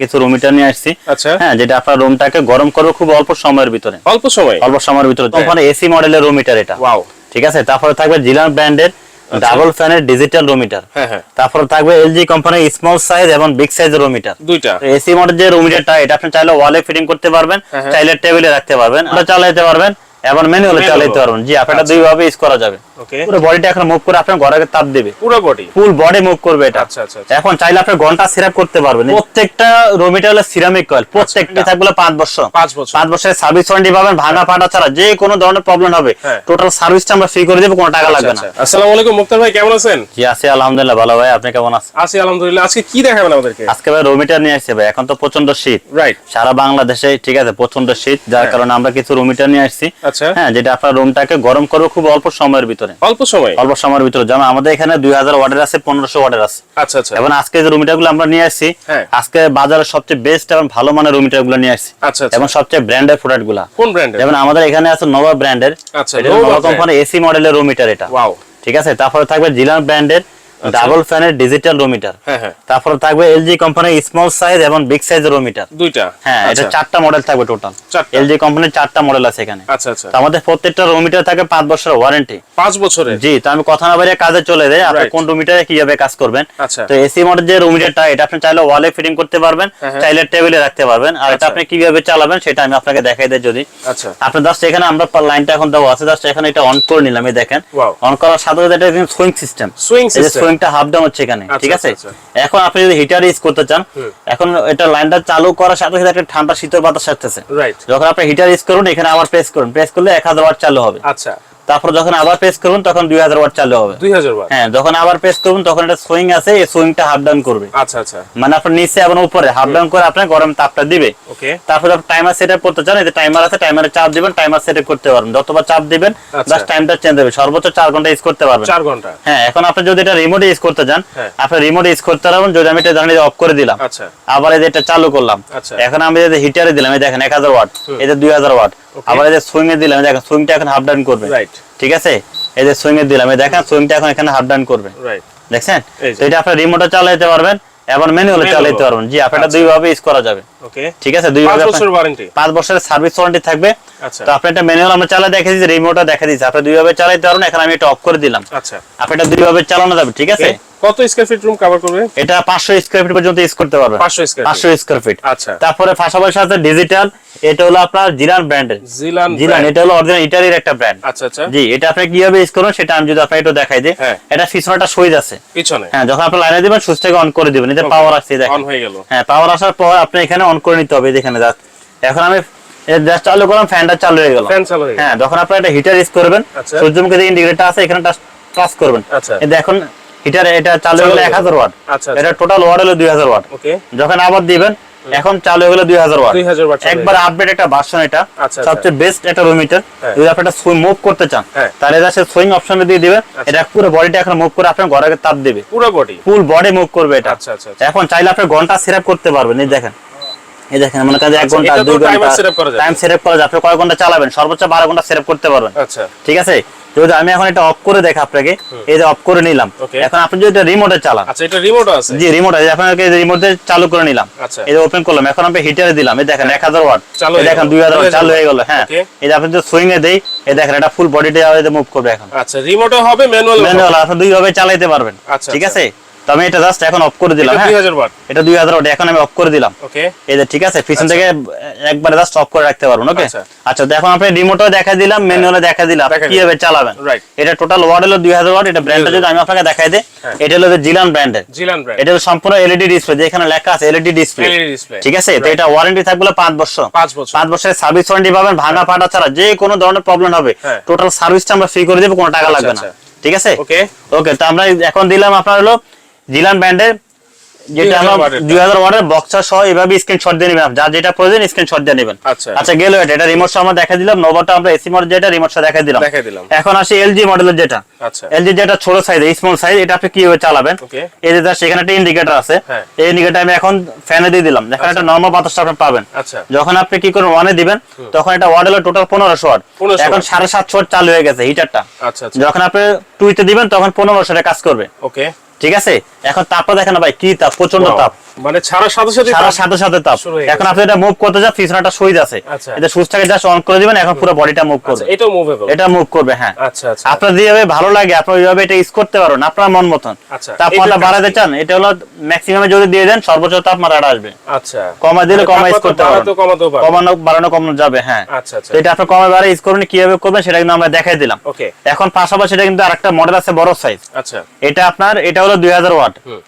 কিছু room heater নিয়ে আসছি। আচ্ছা। হ্যাঁ যেটা আপনার রুমটাকে গরম করবে খুব অল্প সময়ের ভিতরে। অল্প সময়? অল্প সময়ের ভিতরে। কোম্পানি এসি মডেলের রুম হিটার এটা। ওয়াও ঠিক আছে? তারপরে থাকবে জিলান ব্র্যান্ডের ডাবল ফ্যানের ডিজিটাল রুম হিটার হ্যাঁ হ্যাঁ। তারপরে থাকবে এলজি কোম্পানির স্মল সাইজ এবং বিগ সাইজের রুম হিটার দুইটা। এসি মডেল যে রুম হিটারটা এটা আপনি চাইলে ওয়ালে ফিটিং করতে পারবেন হ্যাঁ, হ্যাঁ। চাইলে টেবিলে রাখতে পারবেন চালাতে পারবেন। এবং ম্যানুয়ালি চালাতে পারবেন। জি আপনারা আচ্ছা। দুই ভাবে ইউজ করা যাবে। ওকে পুরো বডিটা এখন মুভ করে আপনার ঘরে তাপ দেবে। পুরো বডি ফুল বডি মুভ করবে এটা। আচ্ছা আচ্ছা আচ্ছা। এখন চাইলে আপনি ঘণ্টা সিরাপ করতে পারবেন। প্রত্যেকটা রো মেটেরিয়াল সিরামিক কয়েল প্রত্যেকটা থাকবে পাঁচ বছর। পাঁচ বছর। পাঁচ বছরের সার্ভিস ওয়ারেন্টি পাবেন ভাঙা ফাটা ছাড়া যে কোনো ধরনের প্রবলেম হবে হ্যাঁ। টোটাল সার্ভিসটা আমরা ফ্রি করে দেবো কোনো টাকা লাগবে না। আচ্ছা, আচ্ছা। আসসালামু আলাইকুম মুক্তার ভাই কেমন আছেন? জি আছি আলহামদুলিল্লাহ ভালো ভাই আপনি কেমন আছেন? আছি আলহামদুলিল্লাহ। আজকে কি দেখাবেন আমাদেরকে? আজকে ভাই রো মিটার নিয়ে আসছে ভাই এখন তো প্রচণ্ড শীত। রাইট সারা বাংলাদেশে ঠিক আছে প্রচণ্ড শীত যার হ্যাঁ। কারণে আমরা কিছু রুম মিটার নিয়ে আসছি। আচ্ছা। হ্যাঁ যেটা আপনার রুমটাকে গরম করবে খুব অল্প সময়ের ভিতরে। অল্প সময়? অল্প সময়ের ভিতরে। যেমন আমাদের এখানে দুই হাজার ওয়াটের আছে ওয়াটের আছে। আচ্ছা আচ্ছা। এবং আজকে যে রুমিটারগুলো আমরা নিয়ে আসছি হ্যাঁ। আজকে বাজারের সবচেয়ে বেস্ট এবং ভালো মানের রুমিটারগুলো নিয়ে আসছি। আচ্ছা আচ্ছা। এবং সবচেয়ে ব্র্যান্ডের প্রোডাক্টগুলা কোন ব্র্যান্ডের যেমন আমাদের এখানে আছে নোভা ব্র্যান্ডের আচ্ছা, এটা নোভা কোম্পানি এসি মডেলের রুমিটার এটা। ওয়াও ঠিক আছে? তারপরে থাকবে জিলান ব্র্যান্ডের ডাবল ফ্যানের ডিজিটাল রুমিটার হ্যাঁ হ্যাঁ। তারপরে থাকবে এলজি কোম্পানির স্মল সাইজ এবং বিগ সাইজের রুমিটার দুইটা? হ্যাঁ এটা আচ্ছা, চারটা মডেল থাকবে টোটাল। চারটা। এলজি কোম্পানির চারটা মডেল আছে এখানে। আচ্ছা আচ্ছা। তো আমাদের প্রত্যেকটা রুমিটার থাকে পাঁচ বছরের ওয়ারেন্টি। পাঁচ বছরের? জি তো আমি কথা না বাইরে কাজে চলে যাই। আপনি. কোন রুমিটারে কীভাবে কাজ করবেন? আচ্ছা। তো এসি মডেল যে রুমিটারটা এটা আপনি চাইলে ওয়ালে ফিটিং করতে পারবেন হ্যাঁ। চাইলে টেবিলে রাখতে পারবেন। আর এটা আচ্ছা। আপনি কীভাবে চালাবেন সেটা আমি আপনাকে দেখাই দেই যদি। আচ্ছা। আপনি জাস্ট এখানে আমরা লাইনটা এখন দেওয়া আছে জাস্ট এখানে এটা অন করে নিলাম এই দেখেন. অন করার সাথে সাথে এটা সুইং সিস্টেম সুইং সিস্টেম সুইংটা হাফ ডাউন হচ্ছে এখানে আচ্ছা, ঠিক আছে? আচ্ছা, এখন আপনি যদি হিটার ইউজ করতে চান। এখন এটা লাইনটা চালু করার সাথে সাথে একটা ঠান্ডা শীতল বাতাস আসতেছে। রাইট যখন আপনি হিটার ইউজ করুন এখানে আবার প্রেস করুন। প্রেস করলে এক হাজার ওয়াট চালু হবে। আচ্ছা। তারপর যখন আবার প্রেস করুন তখন দুই হাজার ওয়াট চালু হবে। দুই হাজার বার হ্যাঁ যখন আবার প্রেস করুন তখন এটা সুইং আছে এই সুইংটা হাফ ডাউন করবে। আচ্ছা আচ্ছা। মানে আপনার নিচে এবং উপরে হাফ ডাউন করে আপনার গরম তাপটা দিবে। ওকে। তারপর আপনি টাইমার সেট আপ করতে চান এই যে টাইমার আছে টাইমারে চাপ দিবেন টাইমার সেট করতে পারবেন। যতবার চাপ দিবেন। জাস্ট টাইমটা চেঞ্জ হবে। সর্বোচ্চ চার ঘণ্টা ইউজ করতে পারবেন। চার ঘণ্টা। হ্যাঁ এখন আপনি যদি এটা রিমোট ইউজ করতে চান হ্যাঁ। আপনি রিমোট ইউজ করতে পারবেন যদি আমি এটা ধরেন অফ করে দিলাম। আচ্ছা। আবার এই যে এটা চালু করলাম। আচ্ছা। এখন আমি যদি হিটারে দিলাম এই দেখেন এক হাজার ওয়াট এই যে দুই হাজার ওয়াট Okay. আবার এই যে সুইং এ দিলাম দেখেন সুইংটা এখন হাফ ডাউন করবে। রাইট ঠিক আছে? এই যে সুইং এ দিলাম এই দেখেন সুইংটা এখন এখানে হাফ ডাউন করবে। রাইট দেখছেন। তো এটা আপনি রিমোটে চালাতে পারবেন এবং ম্যানুয়ালি। চালাতে পারবেন। জি আপনার এটা আচ্ছা। দুই ভাবে ইউজ করা যাবে। ওকে ঠিক আছে দুই বছর ওয়ারেন্টি বছরের সার্ভিস ওয়ারেন্টি থাকবে। আচ্ছা। তো আপনি এটা ম্যানুয়াল আমরা চালা দেখে রিমোটটা দেখে আপনি দুই ভাবে চালাতে পারবেন এখন আমি এটা অফ করে দিলাম। আচ্ছা। আপনি এটা দুই ভাবে চালানো যাবে ঠিক আছে? কত স্কয়ার ফিট রুম কভার করবে? এটা পাঁচশো স্কোয়ার ফিট পর্যন্ত ইউজ করতে পারবেন 500 square feet। পাঁচশো ফিট আচ্ছা। তারপরে পাশাপাশি আছে ডিজিটাল এটা হলো আপনার ব্র্যান্ডের জিলান এটা হলো অরিজিনাল ইটালির একটা ব্র্যান্ড আচ্ছা আচ্ছা। জি এটা আপনি কীভাবে ইউজ করুন সেটা আমি যদি আপনাকে একটু দেখাই দিই। হ্যাঁ। এটা পিছনে সুইচ আছে। পিছনে। হ্যাঁ যখন আপনি লাইনে দিবেন সুইচটাকে অন করে দিবেন। এতে পাওয়ার আসছে অন হয়ে গেল। হ্যাঁ পাওয়ার আসার পর আপনি এখানে অন করে নিতে হবে এখানে জাস্ট এখন আমি জাস্ট চালু করলাম ফ্যানটা চালু হয়ে গেল। ফ্যান চালু হয়ে হ্যাঁ যখন এটা হিটার ইউজ করবেন আচ্ছা। সূর্যমুখী যে আছে এখানে টাচ করবেন। আচ্ছা। দেখুন হিটার এটা চালু হয়ে গেল চালু হয়ে এক হাজার ওয়াট আচ্ছা এটা টোটাল ওয়াট হলো দুই হাজার ওয়াট ওকে যখন আবার দিবেন এখন চালু হয়ে গেল ওয়াট 2000 একবার আপডেট একটা ভার্সন এটা আচ্ছা, সবচেয়ে বেস্ট একটা হ্যাঁ। যদি আপনি এটা সুইং মুভ করতে চান হ্যাঁ। তাহলে এটা সে সুইং অপশনে দিয়ে দিবেন। আচ্ছা। এটা পুরো বডিটা এখন মুভ করে আপনার ঘরে তাপ দেবে। পুরো বডি ফুল বডি মুভ করবে এটা। আচ্ছা আচ্ছা আচ্ছা। এখন চাইলে আপনি ঘণ্টা সেটআপ করতে পারবেন এই দেখেন। এই দেখেন কাজে এক আচ্ছা, ঘণ্টা ঘণ্টা। টাইম করা যাবে আপনি কয় ঘণ্টা চালাবেন? সর্বোচ্চ বারো ঘণ্টা সেটআপ করতে পারবেন। আচ্ছা। ঠিক আছে? যদি আমি এখন এটা অফ করে দেখা আপনাকে এই যে অফ করে নিলাম। এখন আপনি যদি এটা রিমোটে চালান। আচ্ছা এটা রিমোট আছে? জি রিমোট আছে আপনাকে রিমোটে চালু করে নিলাম। আচ্ছা। এই যে ওপেন করলাম এখন আমি হিটারে দিলাম। এই দেখেন এক হাজার ওয়াট এই দেখেন হাজার চলে হয়ে গেল হ্যাঁ। এই যে আপনি যদি সুইং এ দেই এই দেখেন এটা ফুল বডিটা মুভ করবে এখন। আচ্ছা হবে ম্যানুয়াল ম্যানুয়াল আপনি দুই ভাবে চালাতে পারবেন। আচ্ছা, ঠিক। আছে? তো আমি এটা জাস্ট এখন অফ করে দিলাম এটা হ্যাঁ? 2000 ওয়াট এটা দুই হাজার ওয়াট এখন আমি অফ করে দিলাম। এই যে ঠিক আছে পিছন আচ্ছা। থেকে একবারে জাস্ট অফ করে রাখতে পারবেন ওকে আচ্ছা। আচ্ছা তো এখন আপনি রিমোটও দেখা দিলাম ম্যানুয়ালে দেখা দিলাম কীভাবে চালাবেন। এটা টোটাল ওয়াট হলো দুই হাজার ওয়াট এটা ব্র্যান্ডটা যদি আমি আপনাকে দেখাই দিই হ্যাঁ। এটা হলো জিলান ব্র্যান্ডের জিলান ব্র্যান্ড এটা হলো সম্পূর্ণ এলইডি ডিসপ্লে যেখানে লেখা আছে এলইডি ডিসপ্লে ঠিক আছে? তো এটা ওয়ারেন্টি থাকবে পাঁচ বছর। পাঁচ বছর। পাঁচ বছরের সার্ভিস ওয়ারেন্টি পাবেন ভাঙা ফাটা ছাড়া যে কোনো ধরনের প্রবলেম হবে হ্যাঁ। টোটাল সার্ভিসটা আমরা ফ্রি করে দেবো কোনো টাকা আচ্ছা, লাগবে না। ঠিক আছে? ওকে ওকে তো আমরা এখন দিলাম আপনার হলো জিলান ব্র্যান্ডের যেটা আমরা। দুই হাজার ওয়াটের বক্সার সহ এভাবে স্ক্রিনশট দিয়ে নেবেন। যা যেটা প্রয়োজন স্ক্রিনশট দিয়ে নেবেন। আচ্ছা। আচ্ছা গেল এটা। এটা রিমোট আমরা দেখা দিলাম। নোভাটা আমরা এসি মডেল যেটা রিমোট দেখা দিলাম। এখন আসি এলজি মডেলের যেটা। এলজি যেটা ছোট সাইজ স্মল সাইজ এটা আপনি কীভাবে চালাবেন? এই যে জাস্ট একটা ইন্ডিকেটর আছে। হ্যাঁ। এই ইন্ডিকেটর আমি এখন ফ্যানে দিয়ে দিলাম। দেখেন একটা নর্মাল বাতাসটা আপনি পাবেন। আচ্ছা। যখন আপনি কি করবেন ওয়ানে দিবেন তখন এটা ওয়াট হলো টোটাল পনেরোশো ওয়াট এখন সাড়ে সাতশো ওয়াট চালু হয়ে গেছে হিটারটা আচ্ছা আচ্ছা। যখন আপনি টুইতে দিবেন তখন পনেরোশো কাজ করবে। ওকে ঠিক আছে? এখন তাপটা দেখেন ভাই কি তাপ প্রচণ্ড তাপ। মানে সাথে সাথে সাথে সাথে তাপ। এখন আপনি এটা মুভ করতে পিছনে সুইচ আছে। এটা সুইচটাকে জাস্ট অন করে দিবেন এখন পুরো বডিটা মুভ আচ্ছা করবে। মুভেবল এটা মুভ করবে হ্যাঁ। আচ্ছা আচ্ছা। আপনার যেভাবে ভালো লাগে আপনি ওইভাবে এটা ইউজ করতে পারেন আপনার মন মতন। আচ্ছা, তাপমাত্রা বাড়াতে চান এটা হলো ম্যাক্সিমামে যদি দিয়ে দেন সর্বোচ্চ তাপমাত্রা আসবে। আচ্ছা। কমা দিলে মানে কমা ইউজ করতে পারেন। কমানো বাড়ানো কমানো যাবে হ্যাঁ। আচ্ছা আচ্ছা। এটা আপনি কমে বাড়ে ইউজ করবেন কীভাবে করবেন সেটা কিন্তু আমরা দেখাই দিলাম। ওকে এখন পাশাপাশি এটা কিন্তু আরেকটা মডেল আছে বড় সাইজ আচ্ছা। এটা আপনার এটা হলো দুই হাজার ওয়াট। হুম।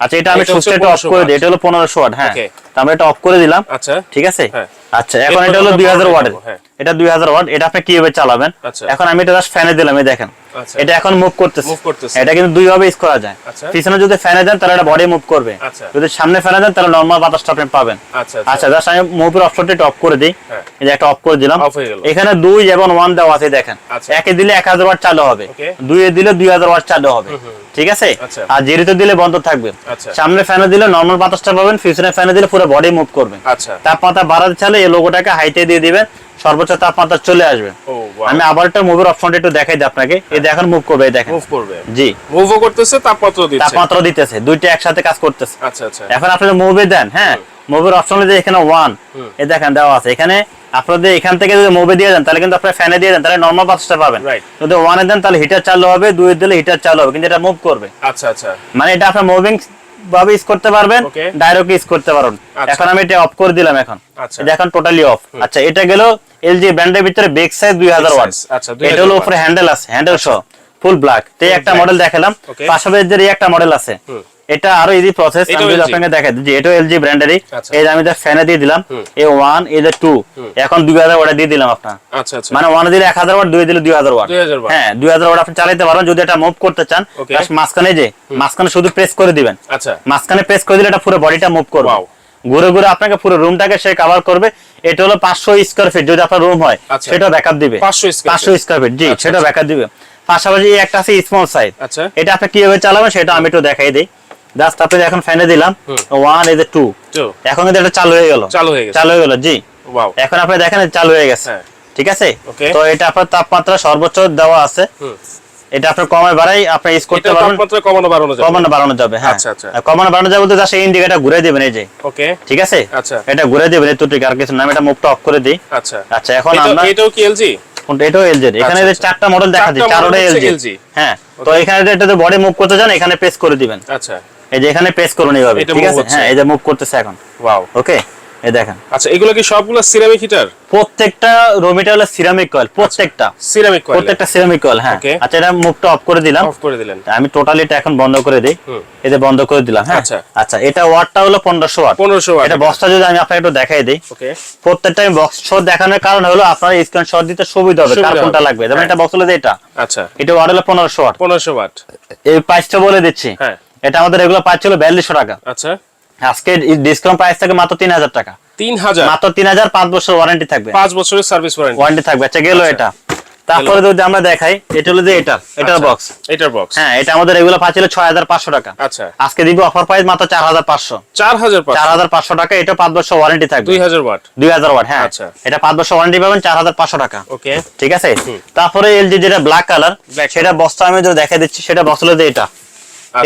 আচ্ছা এটা আমি সুইচটা অফ করে দিই। এটা হলো পনেরোশো ওয়াট হ্যাঁ। আমরা এটা অফ করে দিলাম। আচ্ছা। ঠিক আছে? হ্যাঁ। আচ্ছা এখন এটা হলো আমরা দুই হাজার power ওয়াটের। হ্যাঁ। এটা দুই হাজার ওয়াট এটা আপনি কীভাবে চালাবেন আচ্ছা। এখন আমি এটা জাস্ট ফ্যানে দিলাম এই দেখেন আচ্ছা। এটা এখন মুভ করতেছে। এটা কিন্তু দুই ভাবে ইউজ করা যায় আচ্ছা। পিছনে যদি ফ্যানে দেন তাহলে এটা বডি মুভ করবে। যদি সামনে ফ্যানে দেন তাহলে নর্মাল বাতাসটা আপনি পাবেন আচ্ছা আচ্ছা জাস্ট আমি মুভের অপশনটা অফ করে দিই হ্যাঁ। এই একটা অফ করে দিলাম হয়ে। এখানে দুই এবং ওয়ান দেওয়া আছে দেখেন। একে দিলে এক হাজার ওয়াট চালু হবে. দুইয়ে দিলে দুই হাজার ওয়াট চালু হবে ঠিক আছে। আর জিরোতে দিলে বন্ধ থাকবে। সামনে ফ্যানে দিলে নর্মাল বাতাসটা পাবেন পিছনে ফ্যানে দিলে পুরো বডি মুভ করবে তাপমাত্রা বাড়াতে চাইলে এই লোগোটাকে হাইটে দিয়ে দিবেন সর্বোচ্চ তাপমাত্রা চলে আসবে। আমি আবার একটা মুভের অপশনটা একটু দেখাই দিই আপনাকে। এই দেখেন মুভ করবে এই দেখেন। মুভ করবে। জি। মুভও করতেছে তাপমাত্রা দিচ্ছে। তাপমাত্রা দিতেছে দুইটা একসাথে কাজ করতেছে। আচ্ছা আচ্ছা। এখন আপনি মুভে দেন হ্যাঁ মুভের অপশন যে এখানে ওয়ান এ দেখেন দেওয়া আছে। এখানে আপনাদের এখান থেকে যদি মুভে দিয়ে দেন তাহলে কিন্তু আপনার ফ্যানে দিয়ে দেন তাহলে নর্মাল বাতাসটা পাবেন. যদি ওয়ানে দেন তাহলে হিটার চালু হবে দুই দিলে হিটার চালু হবে কিন্তু এটা মুভ করবে। আচ্ছা আচ্ছা। মানে এটা আপনি মুভিং ভাবে ইউজ করতে পারবেন ডাইরেক্ট ইউজ করতে পারবেন আচ্ছা। এখন আমি এটা অফ করে দিলাম এখন। আচ্ছা। এখন টোটালি অফ আচ্ছা এটা গেল এলজি ব্র্যান্ডের ভিতরে বেক সাইজ 2000 ওয়াট আচ্ছা, এটা হলো উপরে হ্যান্ডেল আছে হ্যান্ডেল সহ ফুল ব্ল্যাক তো একটা মডেল দেখালাম। পাশাপাশি একটা মডেল আছে। এটা আরও ইজি প্রসেস আমি আপনাকে দেখাই দিই যে এটা এলজি ব্র্যান্ডেরই আচ্ছা। এই যে আমি যা ফ্যানে দিয়ে দিলাম এ 1 এ যে 2 এখন 2000 ওয়াট দিয়ে দিলাম আপনার। আচ্ছা আচ্ছা। মানে ওয়ান দিলে 1000 ওয়াট দুই দিলে 2000 ওয়াট 2000 watt। হ্যাঁ 2000 ওয়াট আপনি চালাতে পারবেন যদি এটা মুভ করতে চান মাঝখানে যে মাঝখানে শুধু প্রেস করে দিবেন। আচ্ছা। মাঝখানে প্রেস করে দিলে এটা পুরো বডিটা মুভ করবে। ঘুরে ঘুরে আপনাকে পুরো রুমটাকে সে কভার করবে। এটা হলো পাঁচশো স্কোয়ার ফিট যদি আপনার রুম হয় আচ্ছা। সেটা ব্যাকআপ দিবে। 500 square পাঁচশো স্কোয়ার ফিট জি আচ্ছা, সেটা আচ্ছা। ব্যাকআপ দিবে। পাশাপাশি একটা আছে স্মল সাইজ আচ্ছা। এটা আপনি কীভাবে চালাবেন সেটা আমি একটু দেখাই দিই। জাস্ট আপনি এখন ফ্যানে দিলাম। ওয়ান এই যে টু এখন কিন্তু এটা চালু হয়ে গেল। চালু হয়ে গেছে। চালু হয়ে গেল জি। এখন আপনি দেখেন চালু হয়ে গেছে। হ্যাঁ। ঠিক আছে? তো এটা আপনার তাপমাত্রা সর্বোচ্চ দেওয়া আছে। এটা আপনার কমায় বাড়াই আপনি ইউজ করতে পারবেন। তাপমাত্রা কমানো বাড়ানো যাবে। কমানো বাড়ানো যাবে হ্যাঁ। আচ্ছা, আচ্ছা। কমানো বাড়ানো যাবে বলতে জাস্ট ইন্ডিকেটর ঘুরে দিবেন এই যে। ওকে ঠিক আছে? আচ্ছা। এটা ঘুরে দিবেন এই টুটিক আর কিছু না আমি এটা মুভটা অফ করে দিই। আচ্ছা। আচ্ছা এখন আমরা এটাও কি এলজি এটাও এলজি এখানে যে। চারটা মডেল দেখা চারোটা হচ্ছে এলজি হ্যাঁ। তো এখানে যে এটাতে বডি মুভ করতে চান এখানে প্রেস করে দিবেন। আচ্ছা। এই যে এখানে প্রেস করুন এইভাবে ঠিক আছে? হ্যাঁ এই যে মুভ করতেছে এখন। ওয়াও ওকে এই দেখেন। আচ্ছা এগুলো কি সবগুলো সিরামিক হিটার প্রত্যেকটা রোমিটা হলো সিরামিক কয়েল প্রত্যেকটা। সিরামিক কয়েল প্রত্যেকটা সিরামিক কয়েল হ্যাঁ। আচ্ছা এটা মুভটা অফ করে দিলাম। অফ করে দিলেন। আমি টোটালি এটা এখন বন্ধ করে দিই। হুম। এতে বন্ধ করে দিলাম হ্যাঁ? আচ্ছা। আচ্ছা এটা ওয়াটটা হলো পনেরোশো ওয়াট 1500 ওয়াট এটা বক্সটা যদি আমি আপনাকে একটু দেখাই দিই। ওকে প্রত্যেকটা আমি বক্স শট দেখানোর কারণ হলো আপনার স্ক্রিনশট দিতে সুবিধা হবে কার কোনটা লাগবে। যেমন হ্যাঁ। এটা বক্স হলো যে এটা। আচ্ছা। এটা ওয়াট হলো পনেরোশো ওয়াট 1500 ওয়াট এই প্রাইসটা বলে দিচ্ছি। হ্যাঁ। এটা আমাদের এগুলো প্রাইস ছিল বিয়াল্লিশশো টাকা। আচ্ছা। আজকে ডিসকাউন্ট প্রাইস থাকে মাত্র তিন হাজার টাকা। 3000 মাত্র তিন হাজার পাঁচ বছর ওয়ারেন্টি থাকবে। 5 বছরের সার্ভিস ওয়ারেন্টি ওয়ারেন্টি থাকবে। আচ্ছা গেল এটা। তারপরে যদি আমরা দেখাই এটা হলো যে এটা এটার বক্স এটার বক্স হ্যাঁ এটা আমাদের এগুলো পাচ্ছিল ছয় হাজার পাঁচশো টাকা। আচ্ছা। আজকে দিব অফার প্রাইস মাত্র চার হাজার পাঁচশো। 4500 চার হাজার পাঁচশো টাকা এটা পাঁচ বছর ওয়ারেন্টি থাকবে। 2000 ওয়াট? দুই হাজার ওয়াট হ্যাঁ। আচ্ছা। এটা পাঁচ বছর ওয়ারেন্টি পাবেন চার হাজার পাঁচশো টাকা। ওকে। ঠিক আছে? তারপরে এলজি যেটা ব্ল্যাক কালার সেটা বক্সটা আমি যদি দেখা দিচ্ছি সেটা বক্স হলো যে এটা।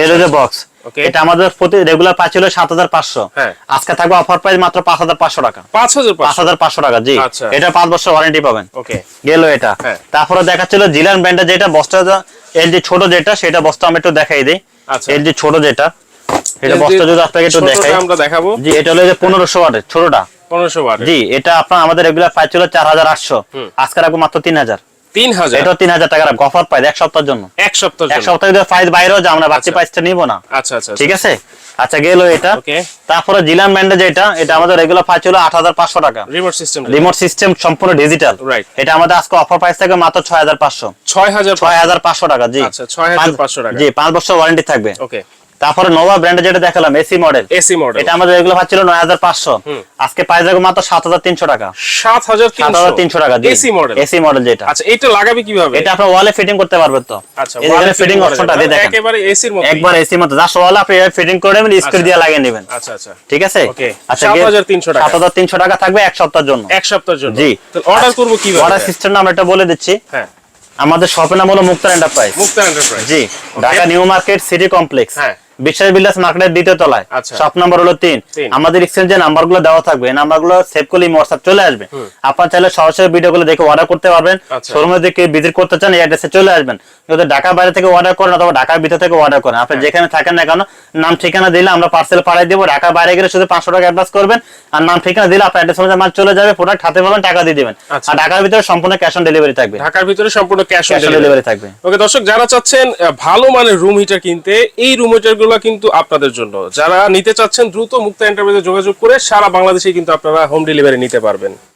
এর যে বক্স এটা আমাদের প্রতি রেগুলার পাচ্ছিল সাত হাজার পাঁচশো। আজকে থাকবে অফার প্রাইস মাত্র পাঁচ হাজার পাঁচশো টাকা। 5500 পাঁচ হাজার পাঁচশো টাকা জি। এটা পাঁচ বছর ওয়ারেন্টি পাবেন। গেল এটা। তারপরে দেখাচ্ছিল জিলান ব্র্যান্ডের যেটা বস্তা এলজি ছোট যেটা সেটা বস্তা আমি একটু দেখাই দিই। আচ্ছা। এলজি ছোট যেটা এটা বস্তা যদি আপনাকে একটু দেখাই। আমরা দেখাবো। জি এটা হলো যে পনেরোশো ওয়াটের ছোটটা। 1500 ওয়াট জি এটা আপনার আমাদের রেগুলার প্রাইস ছিল চার হাজার আটশো। আজকে রাখব মাত্র তিন হাজার। 3000 এটাও তিন হাজার টাকা অফার এক সপ্তাহের জন্য। এক সপ্তাহ এক সপ্তাহ যদি প্রাইস বাইরেও যায় আমরা বাড়তি আচ্ছা। প্রাইসটা নিবো না। আচ্ছা আচ্ছা ঠিক আছে? আচ্ছা গেল এটা। তারপরে জিলান ব্র্যান্ডের যেটা এটা আমাদের রেগুলার প্রাইস ছিল আট হাজার পাঁচশো টাকা। রিমোট সিস্টেম রিমোট সিস্টেম সম্পূর্ণ ডিজিটাল Right. এটা আমাদের আজকে অফার প্রাইস থাকে মাত্র ছয় হাজার পাঁচশো। 6000 ছয় হাজার পাঁচশো টাকা জি। আচ্ছা, 6500 টাকা। জি পাঁচ বছর ওয়ারেন্টি থাকবে। ওকে তারপরে নোভা ব্র্যান্ডের যেটা দেখালাম এসি মডেল এসি মডেল এটা আমাদের এগুলো পাচ্ছিল নয় হাজার পাঁচশো। আজকে প্রাইস থাকবে মাত্র সাত হাজার তিনশো টাকা। সাত হাজার 7300 তিনশো টাকা এসি মডেল এসি মডেল যেটা। আচ্ছা এটা লাগাবে কীভাবে? এটা আপনার ওয়ালে ফিটিং করতে পারবেন তো। আচ্ছা এখানে ফিটিং অপশনটা দিয়ে দেখেন। একেবারে এসির মতো একবার এসি মতো জাস্ট ওয়ালে আপনি ফিটিং করে নেবেন স্ক্রু আচ্ছা। দিয়ে লাগিয়ে নেবেন। আচ্ছা আচ্ছা। ঠিক আছে? আচ্ছা 7300 টাকা। সাত হাজার তিনশো টাকা থাকবে এক সপ্তাহের জন্য। এক সপ্তাহের জন্য। জি। অর্ডার করব কীভাবে? অর্ডার সিস্টেম নাম এটা বলে দিচ্ছি। হ্যাঁ। আমাদের শপের নাম হলো Muktar enterprise Mukta enterprise ji. Dhaka new market city complex. হ্যাঁ। বিশ্বাস বিল্লাস মার্কেটের দ্বিতীয় তলায়। আচ্ছা। শপ নাম্বার হলো তিন। আমাদের এক্সচেঞ্জে নাম্বারগুলো দেওয়া থাকবে। এই নাম্বারগুলো সেভ করলে হোয়াটসঅ্যাপ চলে আসবে। আপনার চাইলে সরাসরি ভিডিও গুলো দেখে অর্ডার করতে পারবেন। আচ্ছা। শোরুমে দেখে ভিজিট করতে চান এই অ্যাড্রেসে চলে আসবেন। যদি ঢাকা বাইরে থেকে অর্ডার করেন অথবা ঢাকার ভিতর থেকে অর্ডার করেন। আপনি যেখানে থাকেন না কেন নাম ঠিকানা দিলে আমরা পার্সেল পাঠিয়ে দেবো। ঢাকা বাইরে গেলে শুধু পাঁচশো টাকা অ্যাডভান্স করবেন। আর নাম ঠিকানা দিলে আপনার অ্যাড্রেস অনুযায়ী মাল চলে যাবে। প্রোডাক্ট হাতে পাবেন টাকা দিয়ে দেবেন। আচ্ছা। আর ঢাকার ভিতরে সম্পূর্ণ ক্যাশ অন ডেলিভারি থাকবে। ঢাকার ভিতরে সম্পূর্ণ ক্যাশ অন ডেলিভারি থাকবে। ওকে দর্শক যারা চাচ্ছেন ভালো মানের রুম হিটার কিনতে এই রুম হিটার গুলো কিন্তু আপনাদের জন্য। যারা নিতে চাচ্ছেন, দ্রুত মুক্তা এন্টারপ্রাইজে যোগাযোগ করে সারা বাংলাদেশে কিন্তু আপনারা হোম ডেলিভারি নিতে পারবেন।